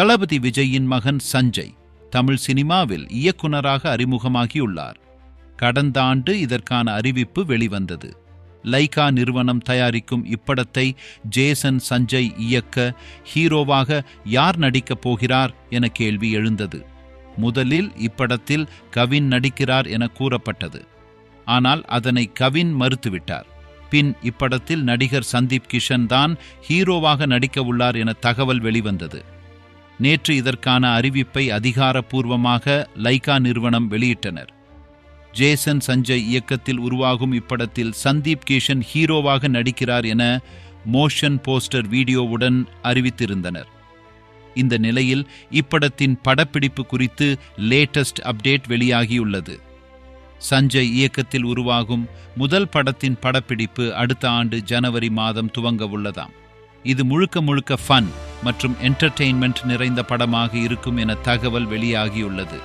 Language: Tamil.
தளபதி விஜயின் மகன் சஞ்சய் தமிழ் சினிமாவில் இயக்குனராக அறிமுகமாகியுள்ளார். கடந்த ஆண்டு இதற்கான அறிவிப்பு வெளிவந்தது. லைகா நிறுவனம் தயாரிக்கும் இப்படத்தை ஜேசன் சஞ்சய் இயக்க ஹீரோவாக யார் நடிக்கப் போகிறார் என கேள்வி எழுந்தது. முதலில் இப்படத்தில் கவின் நடிக்கிறார் என கூறப்பட்டது. ஆனால் அதனை கவின் மறுத்துவிட்டார். பின் இப்படத்தில் நடிகர் சந்தீப் கிஷன் தான் ஹீரோவாக நடிக்க உள்ளார் என தகவல் வெளிவந்தது. நேற்று இதற்கான அறிவிப்பை அதிகாரப்பூர்வமாக லைகா நிறுவனம் வெளியிட்டனர். ஜேசன் சஞ்சய் இயக்கத்தில் உருவாகும் இப்படத்தில் சந்தீப் கிஷன் ஹீரோவாக நடிக்கிறார் என மோஷன் போஸ்டர் வீடியோவுடன் அறிவித்திருந்தனர். இந்த நிலையில் இப்படத்தின் படப்பிடிப்பு குறித்து லேட்டஸ்ட் அப்டேட் வெளியாகியுள்ளது. சஞ்சய் இயக்கத்தில் உருவாகும் முதல் படத்தின் படப்பிடிப்பு அடுத்த ஆண்டு ஜனவரி மாதம் துவங்க உள்ளதாம் இது முழுக்க முழுக்க ஃபன். மற்றும் என்டர்டெயின்மெண்ட் நிறைந்த படமாக இருக்கும் என தகவல் வெளியாகியுள்ளது.